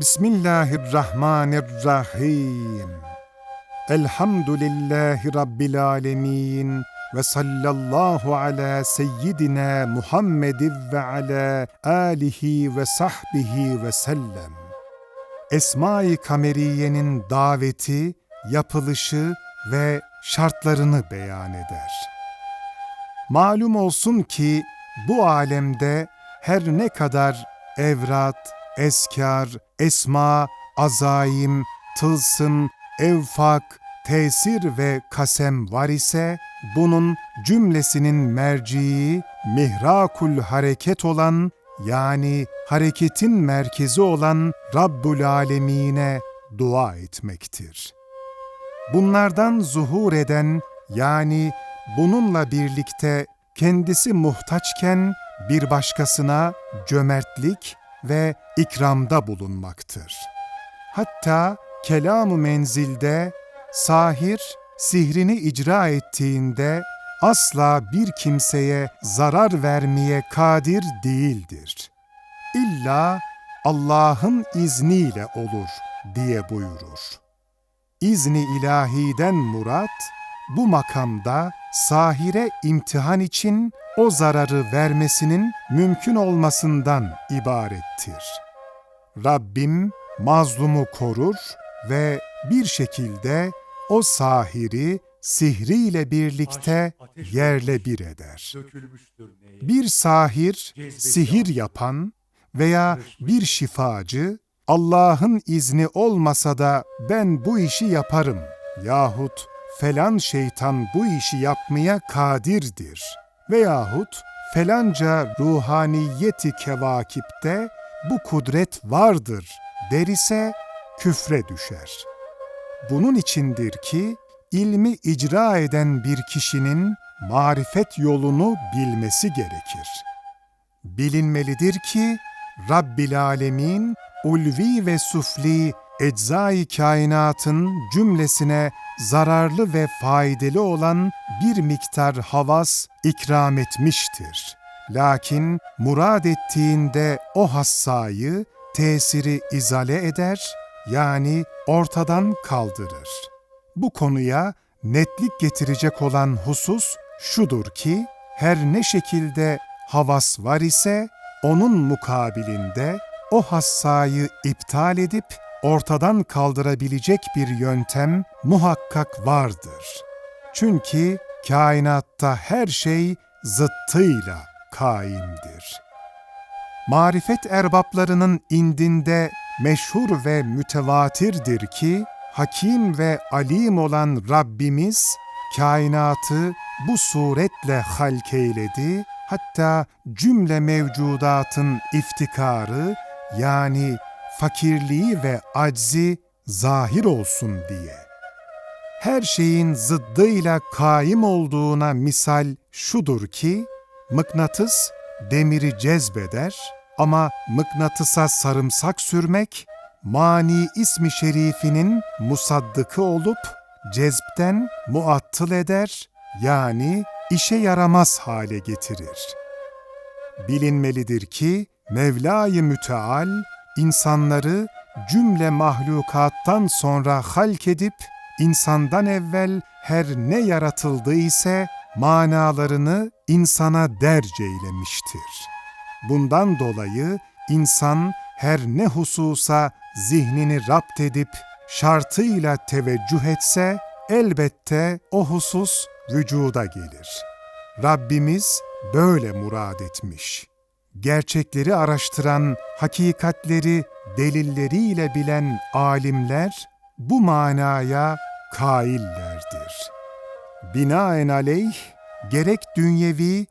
Bismillahirrahmanirrahim. Elhamdülillahi Rabbil alemin. Ve sallallahu ala seyyidina Muhammedin ve ala alihi ve sahbihi ve sellem. Esma-i Kameriye'nin daveti, yapılışı ve şartlarını beyan eder. Malum olsun ki bu alemde her ne kadar evrat, eskar, esma, azaim, tılsım, evfak, tesir ve kasem var ise, bunun cümlesinin merciği, mihrakul hareket olan, yani hareketin merkezi olan Rabbul Alemine dua etmektir. Bunlardan zuhur eden, yani bununla birlikte kendisi muhtaçken bir başkasına cömertlik ve ikramda bulunmaktır. Hatta kelam-ı menzilde sahir sihrini icra ettiğinde asla bir kimseye zarar vermeye kadir değildir. İlla Allah'ın izniyle olur diye buyurur. İzni ilahiden murat, bu makamda sahire imtihan için o zararı vermesinin mümkün olmasından ibarettir. Rabbim mazlumu korur ve bir şekilde o sahiri sihriyle birlikte yerle bir eder. Bir sahir, sihir yapan veya bir şifacı, Allah'ın izni olmasa da ben bu işi yaparım yahut falan şeytan bu işi yapmaya kadirdir veyahut felanca ruhaniyeti kevakipte bu kudret vardır der ise küfre düşer. Bunun içindir ki ilmi icra eden bir kişinin marifet yolunu bilmesi gerekir. Bilinmelidir ki Rabbil Alemin ulvi ve sufli eczai kainatın cümlesine zararlı ve faydalı olan bir miktar havas ikram etmiştir. Lakin murad ettiğinde o hassayı, tesiri izale eder, yani ortadan kaldırır. Bu konuya netlik getirecek olan husus şudur ki, her ne şekilde havas var ise, onun mukabilinde o hassayı iptal edip ortadan kaldırabilecek bir yöntem muhakkak vardır. Çünkü kainatta her şey zıttıyla kaimdir. Marifet erbaplarının indinde meşhur ve mütevatirdir ki, hakim ve alim olan Rabbimiz, kainatı bu suretle halk eyledi, hatta cümle mevcudatın iftikarı, yani fakirliği ve aczi zahir olsun diye. Her şeyin zıddıyla kaim olduğuna misal şudur ki, mıknatıs demiri cezbeder ama mıknatısa sarımsak sürmek, mani ismi şerifinin musaddıkı olup cezbten muattıl eder, yani işe yaramaz hale getirir. Bilinmelidir ki Mevla-i Müteal insanları cümle mahlukattan sonra halk edip, insandan evvel her ne yaratıldı ise manalarını insana derc eylemiştir. Bundan dolayı insan her ne hususa zihnini rapt edip şartıyla teveccüh etse elbette o husus vücuda gelir. Rabbimiz böyle murad etmiş.'' gerçekleri araştıran, hakikatleri delilleriyle bilen alimler bu manaya kaillerdir. Binaenaleyh gerek dünyevi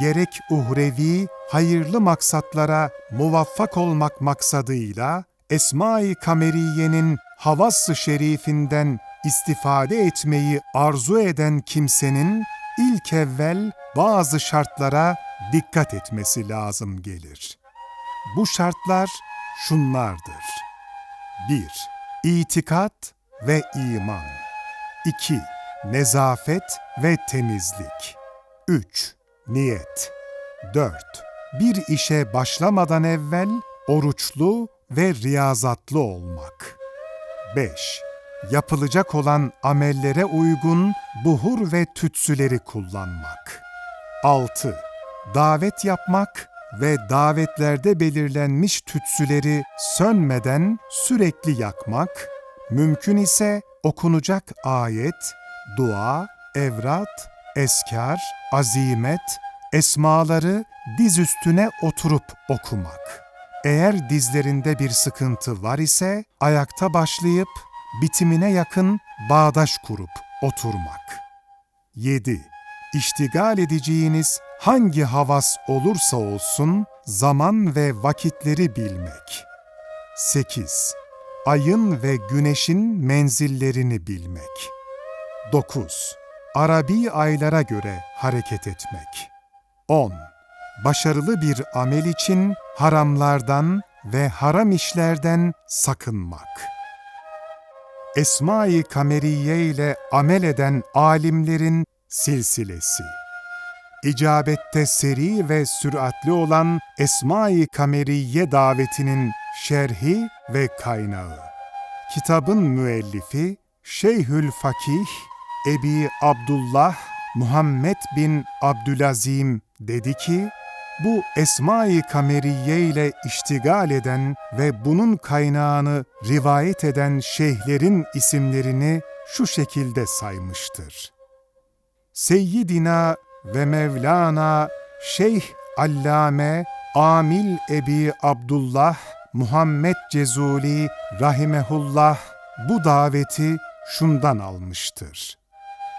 gerek uhrevi hayırlı maksatlara muvaffak olmak maksadıyla Esma-i Kameriye'nin havas-ı şerifinden istifade etmeyi arzu eden kimsenin ilk evvel bazı şartlara dikkat etmesi lazım gelir. Bu şartlar şunlardır. 1. İtikat ve iman. 2. Nezafet ve temizlik. 3. Niyet. 4. Bir işe başlamadan evvel oruçlu ve riyazatlı olmak. 5. Yapılacak olan amellere uygun buhur ve tütsüleri kullanmak. 6. Davet yapmak ve davetlerde belirlenmiş tütsüleri sönmeden sürekli yakmak, mümkün ise okunacak ayet, dua, evrat, eskar, azimet, esmaları diz üstüne oturup okumak. Eğer dizlerinde bir sıkıntı var ise ayakta başlayıp bitimine yakın bağdaş kurup oturmak. 7. İştigal edeceğiniz hangi havas olursa olsun zaman ve vakitleri bilmek. 8. Ayın ve güneşin menzillerini bilmek. 9. Arabi aylara göre hareket etmek. 10. Başarılı bir amel için haramlardan ve haram işlerden sakınmak. Esma-i Kameriye ile amel eden alimlerin silsilesi. İcabette seri ve süratli olan Esma-i Kameriye davetinin şerhi ve kaynağı. Kitabın müellifi Şeyhül Fakih Ebi Abdullah Muhammed bin Abdülazim dedi ki, bu Esma-i Kameriye ile iştigal eden ve bunun kaynağını rivayet eden şeyhlerin isimlerini şu şekilde saymıştır. Seyyidina ve Mevlana Şeyh Allame Amil Ebi Abdullah Muhammed Cezuli Rahimehullah bu daveti şundan almıştır.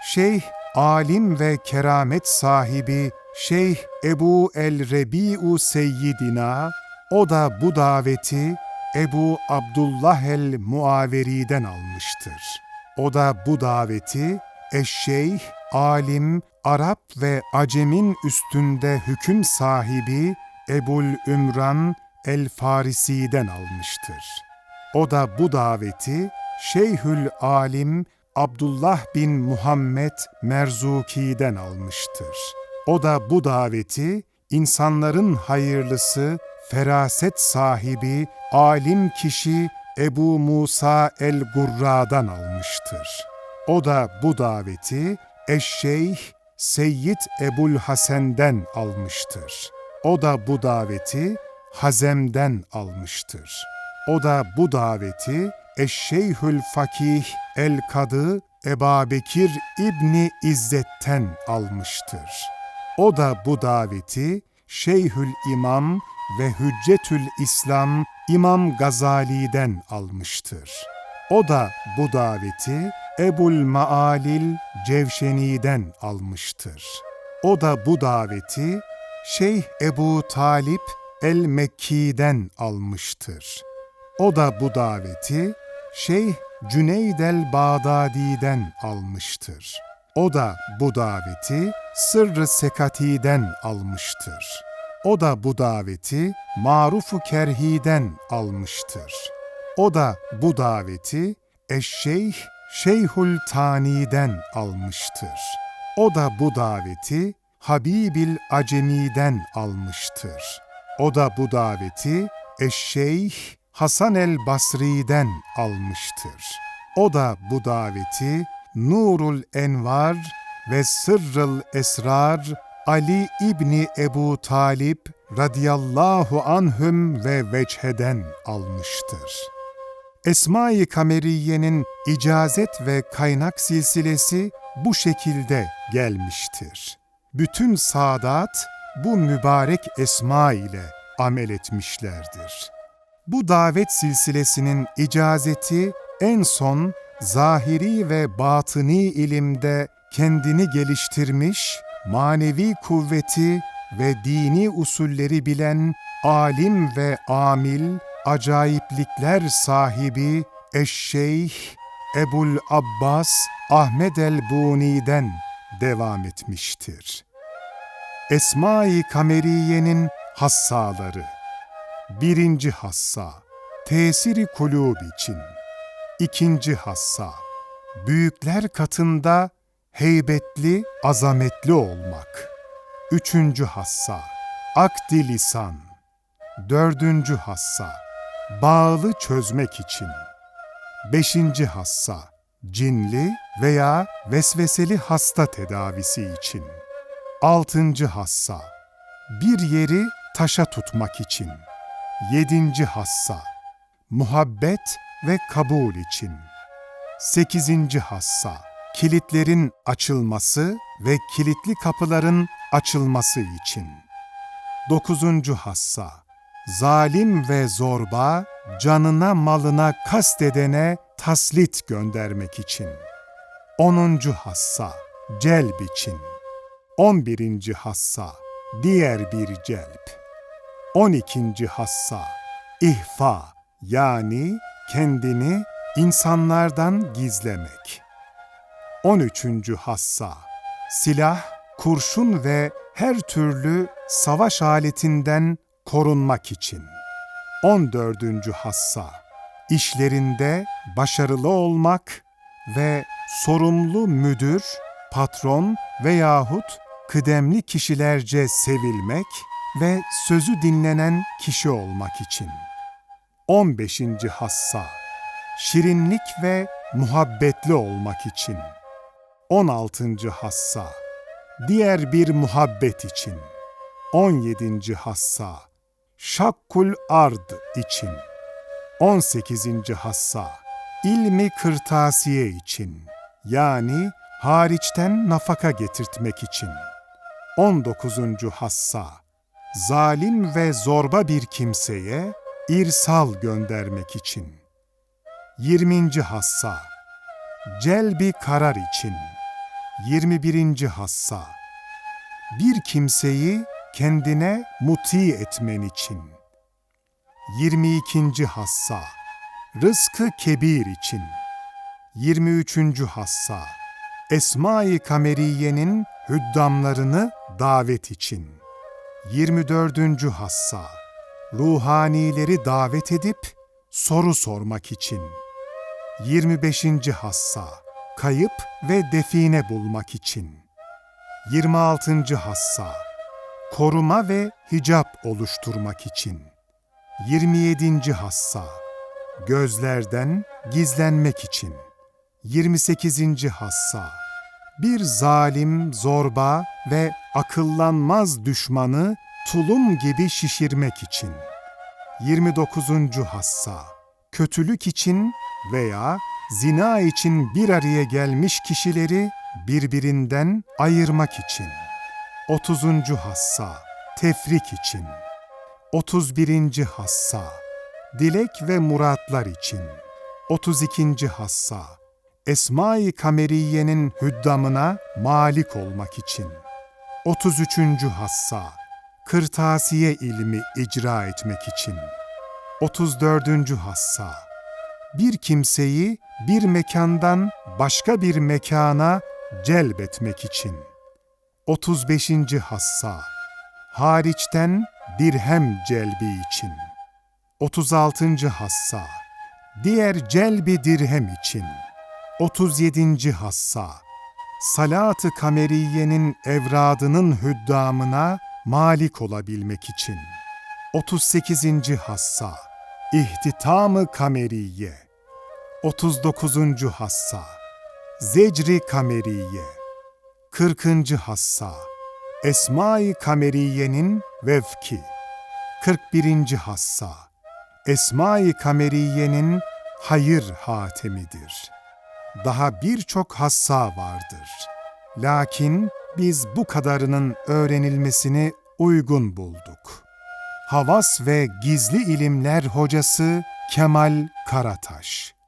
Şeyh alim ve keramet sahibi Şeyh Ebu el-Rebi'u Seyyidina, o da bu daveti Ebu Abdullah el-Muaveri'den almıştır. O da bu daveti eşşeyh, alim, Arap ve Acem'in üstünde hüküm sahibi Ebul Ümran el-Farisi'den almıştır. O da bu daveti Şeyhül Alim Abdullah bin Muhammed Merzuki'den almıştır. O da bu daveti insanların hayırlısı, feraset sahibi, alim kişi Ebu Musa el-Gurra'dan almıştır. O da bu daveti Eşşeyh Seyyid Ebul Hasen'den almıştır. O da bu daveti Hazem'den almıştır. O da bu daveti Eşşeyhül Fakih el-Kadı Ebabekir İbni İzzet'ten almıştır. O da bu daveti Şeyhül İmam ve Hüccetül İslam İmam Gazali'den almıştır. O da bu daveti Ebul Maalil Cevşeni'den almıştır. O da bu daveti Şeyh Ebu Talip el-Mekki'den almıştır. O da bu daveti Şeyh Cüneyd el-Bağdadi'den almıştır. O da bu daveti Sırrı Sekati'den almıştır. O da bu daveti Marufu Kerhi'den almıştır. O da bu daveti Eşşeyh Şeyhül Tani'den almıştır. O da bu daveti Habibil Acemi'den almıştır. O da bu daveti Eşşeyh Hasan el Basri'den almıştır. O da bu daveti Nurul Envar ve Sırrıl Esrar Ali İbni Ebu Talip radıyallahu anhüm ve veçheden almıştır. Esma-i Kameriye'nin icazet ve kaynak silsilesi bu şekilde gelmiştir. Bütün saadat bu mübarek esma ile amel etmişlerdir. Bu davet silsilesinin icazeti en son zahiri ve batıni ilimde kendini geliştirmiş, manevi kuvveti ve dini usulleri bilen alim ve amil, acayiplikler sahibi Eşşeyh Ebul Abbas Ahmed el-Buni'den devam etmiştir. Esma-i Kameriye'nin hassaları Birinci hassa, tesiri kulub için. İkinci hassa, büyükler katında heybetli, azametli olmak. Üçüncü hassa, akdi lisan. Dördüncü hassa, bağlı çözmek için. Beşinci hassa, cinli veya vesveseli hasta tedavisi için. Altıncı hassa, bir yeri taşa tutmak için. Yedinci hassa, muhabbet ve kabul için. Sekizinci hassa, kilitlerin açılması ve kilitli kapıların açılması için. Dokuzuncu hassa, zalim ve zorba, canına malına kastedene taslit göndermek için. Onuncu hassa, celb için. On birinci hassa, diğer bir celp. On ikinci hassa, ihfa yani kendini insanlardan gizlemek. On üçüncü hassa, silah, kurşun ve her türlü savaş aletinden korunmak için. 14. hassa işlerinde başarılı olmak ve sorumlu müdür, patron veyahut kıdemli kişilerce sevilmek ve sözü dinlenen kişi olmak için. 15. hassa şirinlik ve muhabbetli olmak için. 16. hassa diğer bir muhabbet için. 17. hassa şakkul ard için. 18. hassa ilmi kırtasiye için yani hariçten nafaka getirtmek için. 19. hassa zalim ve zorba bir kimseye irsal göndermek için. 20. hassa celbi karar için. 21. hassa bir kimseyi kendine muti etmen için. 22. hassa rızkı kebir için. 23. hassa Esma-i Kameriye'nin hüddamlarını davet için. 24. hassa ruhanileri davet edip soru sormak için. 25. hassa kayıp ve define bulmak için. 26. hassa koruma ve hicap oluşturmak için. 27. hassa gözlerden gizlenmek için. 28. hassa bir zalim, zorba ve akıllanmaz düşmanı tulum gibi şişirmek için. 29. hassa kötülük için veya zina için bir araya gelmiş kişileri birbirinden ayırmak için. 30. hassa tefrik için. 31. hassa dilek ve muratlar için. 32. hassa Esma-i Kameriye'nin hüddamına malik olmak için. 33. hassa kırtasiye ilmi icra etmek için. 34. hassa bir kimseyi bir mekandan başka bir mekana celbetmek için. 35. hassa hariçten dirhem celbi için. 36. hassa diğer celbi dirhem için. 37. hassa salat-ı kameriyenin evradının hüddamına malik olabilmek için. 38. hassa İhtitam-ı kameriye 39. hassa Zecri kameriye 40. hassa Esma-i kameriyenin vefki 41. hassa Esma-i kameriyenin hayır hatemidir. Daha birçok hassa vardır. Lakin biz bu kadarının öğrenilmesini uygun bulduk. Havas ve Gizli İlimler Hocası Kemal Karataş